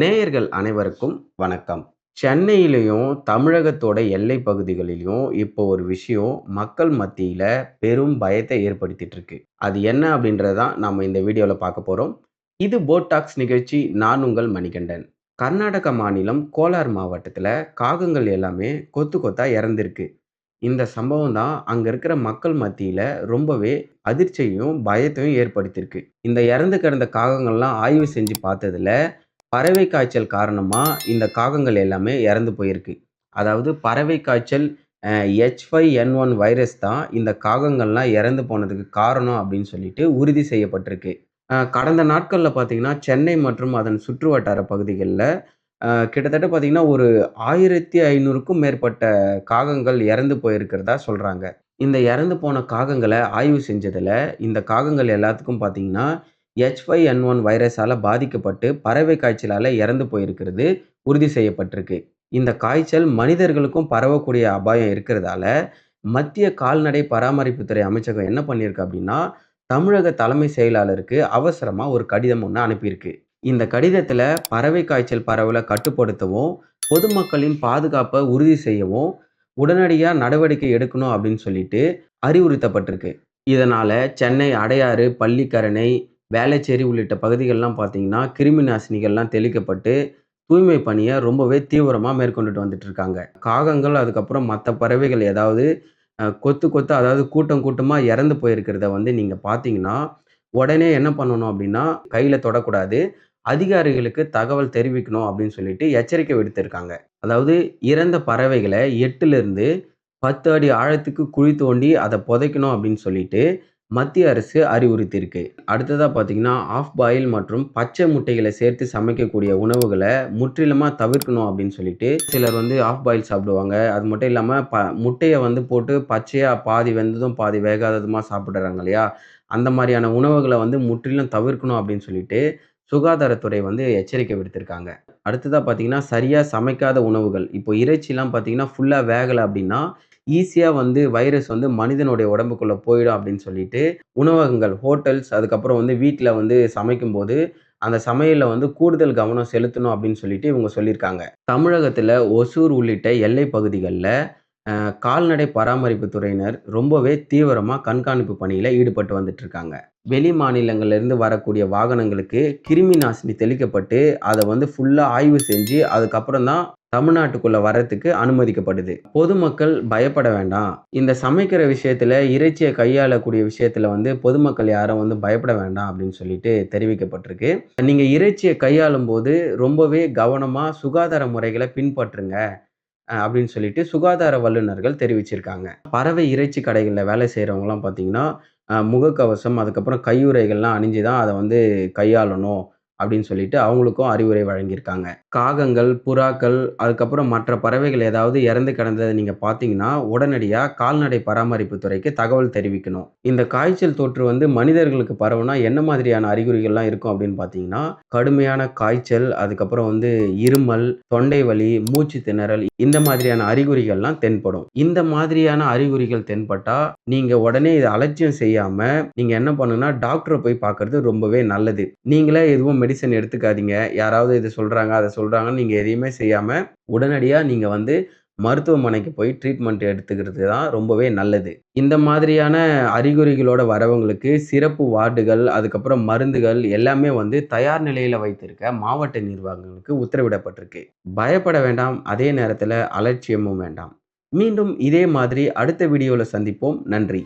நேயர்கள் அனைவருக்கும் வணக்கம். சென்னையிலையும் தமிழகத்தோட எல்லை பகுதிகளிலையும் இப்போ ஒரு விஷயம் மக்கள் மத்தியில் பெரும் பயத்தை ஏற்படுத்திட்டு இருக்கு அது என்ன அப்படின்றதான் நம்ம இந்த வீடியோவில் பார்க்க போகிறோம் இது போட்டாக்ஸ் நிகழ்ச்சி. நான் உங்கள் மணிகண்டன். கர்நாடக மாநிலம் கோலார் மாவட்டத்தில் காகங்கள் எல்லாமே கொத்து கொத்தா இறந்திருக்கு. இந்த சம்பவம் தான் அங்கே இருக்கிற மக்கள் மத்தியில் ரொம்பவே அதிர்ச்சியையும் பயத்தையும் ஏற்படுத்தியிருக்கு இந்த இறந்து கிடந்த காகங்கள்லாம் ஆய்வு செஞ்சு பார்த்ததுல பறவை காய்ச்சல் காரணமாக இந்த காகங்கள் எல்லாமே இறந்து போயிருக்கு. அதாவது பறவை காய்ச்சல் H five N one virus தான் இந்த காகங்கள்லாம் இறந்து போனதுக்கு காரணம் அப்படின்னு சொல்லிட்டு உறுதி செய்யப்பட்டிருக்கு. கடந்த நாட்களில் பார்த்தீங்கன்னா சென்னை மற்றும் அதன் சுற்று வட்டார பகுதிகளில் கிட்டத்தட்ட பார்த்தீங்கன்னா ஒரு ஆயிரத்தி ஐநூறுக்கும் மேற்பட்ட காகங்கள் இறந்து போயிருக்கிறதா சொல்கிறாங்க இந்த இறந்து போன காகங்களை ஆய்வு செஞ்சதில் இந்த காகங்கள் எல்லாத்துக்கும் பார்த்தீங்கன்னா ஹெச் ஃபைவ் என் ஒன் வைரஸால் பாதிக்கப்பட்டு பறவை காய்ச்சலால் இறந்து போயிருக்கிறது உறுதி செய்யப்பட்டிருக்கு. இந்த காய்ச்சல் மனிதர்களுக்கும் பரவக்கூடிய அபாயம் இருக்கிறதால மத்திய கால்நடை பராமரிப்புத்துறை அமைச்சகம் என்ன பண்ணியிருக்கு அப்படின்னா தமிழக தலைமை செயலாளருக்கு அவசரமாக ஒரு கடிதம் ஒன்று அனுப்பியிருக்கு. இந்த கடிதத்தில் பறவை காய்ச்சல் பரவலை கட்டுப்படுத்தவும் பொதுமக்களின் பாதுகாப்பை உறுதி செய்யவும் உடனடியாக நடவடிக்கை எடுக்கணும் அப்படின்னு சொல்லிட்டு அறிவுறுத்தப்பட்டிருக்கு. இதனால் சென்னை அடையாறு பள்ளிக்கரணை வேலைச்சேரி உள்ளிட்ட பகுதிகள்லாம் பார்த்தீங்கன்னா கிருமி நாசினிகள்லாம் தெளிக்கப்பட்டு தூய்மை பணியை ரொம்பவே தீவிரமாக மேற்கொண்டுட்டு வந்துட்டு இருக்காங்க. காகங்கள் அதுக்கப்புறம் மற்ற பறவைகள் ஏதாவது கொத்து கொத்து அதாவது கூட்டம் கூட்டமாக இறந்து போயிருக்கிறத வந்து நீங்கள் பார்த்தீங்கன்னா உடனே என்ன பண்ணணும் அப்படின்னா கையில் தொடக்கூடாது. அதிகாரிகளுக்கு தகவல் தெரிவிக்கணும் அப்படின்னு சொல்லிட்டு எச்சரிக்கை விடுத்திருக்காங்க. அதாவது இறந்த பறவைகளை எட்டுலேருந்து பத்து அடி ஆழத்துக்கு குழி தோண்டி அதை புதைக்கணும் அப்படின்னு சொல்லிட்டு மத்திய அரசு அறிவுறுத்தியிருக்கு. அடுத்ததாக பார்த்தீங்கன்னா ஆஃப் பாயில் மற்றும் பச்சை முட்டைகளை சேர்த்து சமைக்கக்கூடிய உணவுகளை முற்றிலுமாக தவிர்க்கணும் அப்படின்னு சொல்லிட்டு சிலர் வந்து ஆஃப் பாயில் சாப்பிடுவாங்க. அது மட்டும் இல்லாமல் ப முட்டையை வந்து போட்டு பச்சையாக பாதி வெந்ததும் பாதி வேகாததுமா சாப்பிட்றாங்க இல்லையா? அந்த மாதிரியான உணவுகளை வந்து முற்றிலும் தவிர்க்கணும் அப்படின்னு சொல்லிட்டு சுகாதாரத்துறை வந்து எச்சரிக்கை விடுத்திருக்காங்க. அடுத்ததாக பார்த்தீங்கன்னா சரியாக சமைக்காத உணவுகள். இப்போ இறைச்சிலாம் பார்த்தீங்கன்னா ஃபுல்லாக வேகலை அப்படின்னா ஈஸியாக வந்து வைரஸ் வந்து மனிதனுடைய உடம்புக்குள்ளே போயிடும் அப்படின்னு சொல்லிட்டு உணவகங்கள் ஹோட்டல்ஸ் அதுக்கப்புறம் வந்து வீட்டில் வந்து சமைக்கும்போது அந்த சமையலில் வந்து கூடுதல் கவனம் செலுத்தணும் அப்படின்னு சொல்லிட்டு இவங்க சொல்லியிருக்காங்க. தமிழகத்தில் ஒசூர் உள்ளிட்ட எல்லை பகுதிகளில் கால்நடை பராமரிப்பு துறையினர் ரொம்பவே தீவிரமாக கண்காணிப்பு பணியில் ஈடுபட்டு வந்துட்டு இருக்காங்க வெளி மாநிலங்கள்லேருந்து வரக்கூடிய வாகனங்களுக்கு கிருமி நாசினி தெளிக்கப்பட்டு அதை வந்து ஃபுல்லாக ஆய்வு செஞ்சு அதுக்கப்புறம் தான் தமிழ்நாட்டுக்குள்ள வரத்துக்கு அனுமதிக்கப்படுது. பொதுமக்கள் பயப்பட வேண்டாம். இந்த சமைக்கிற விஷயத்துல இறைச்சியை கையாளக்கூடிய விஷயத்துல வந்து பொதுமக்கள் யாரும் வந்து பயப்பட வேண்டாம் அப்படின்னு சொல்லிட்டு தெரிவிக்கப்பட்டிருக்கு. நீங்க இறைச்சியை கையாளும் போது ரொம்பவே கவனமா சுகாதார முறைகளை பின்பற்றுங்க அப்படின்னு சொல்லிட்டு சுகாதார வல்லுநர்கள் தெரிவிச்சிருக்காங்க. பறவை இறைச்சி கடைகளில் வேலை செய்கிறவங்களாம் பார்த்தீங்கன்னா முகக்கவசம் அதுக்கப்புறம் கையுறைகள்லாம் அணிஞ்சு தான் அதை வந்து கையாளணும் அப்படின்னு சொல்லிட்டு அவங்களுக்கும் அறிவுரை வழங்கியிருக்காங்க. காகங்கள் புறாக்கள் அதுக்கப்புறம் மற்ற பறவைகள் ஏதாவது இறந்து கிடந்ததை நீங்கள் பார்த்தீங்கன்னா உடனடியாக கால்நடை பராமரிப்பு துறைக்கு தகவல் தெரிவிக்கணும். இந்த காய்ச்சல் தொற்று வந்து மனிதர்களுக்கு பரவுனா என்ன மாதிரியான அறிகுறிகள்லாம் இருக்கும் அப்படின்னு பார்த்தீங்கன்னா கடுமையான காய்ச்சல் அதுக்கப்புறம் வந்து இருமல் தொண்டை வலி மூச்சு திணறல் இந்த மாதிரியான அறிகுறிகள்லாம் தென்படும். இந்த மாதிரியான அறிகுறிகள் தென்பட்டா நீங்கள் உடனே இதை அலட்சியம் செய்யாமல் நீங்கள் என்ன பண்ணுன்னா டாக்டரை போய் பார்க்கறது ரொம்பவே நல்லது. நீங்களே எதுவும் மெடிசன் எடுத்துக்காதீங்க. யாராவது இதை சொல்கிறாங்க அதை சொல்கிறாங்கன்னு நீங்க எதையுமே செய்யாம உடனடியா நீங்க வந்து மருத்துவமனைக்கு போய் ட்ரீட்மெண்ட் எடுத்துக்கிறது தான் ரொம்பவே நல்லது. இந்த மாதிரியான அறிகுறிகளோட வரவங்களுக்கு சிறப்பு வார்டுகள் அதுக்கப்புறம் மருந்துகள் எல்லாமே வந்து தயார் நிலையில் வைத்திருக்க மாவட்ட நிர்வாகங்களுக்கு உத்தரவிடப்பட்டிருக்கு. பயப்பட வேண்டாம் அதே நேரத்தில் அலட்சியமும் வேண்டாம். மீண்டும் இதே மாதிரி அடுத்த வீடியோவில் சந்திப்போம். நன்றி.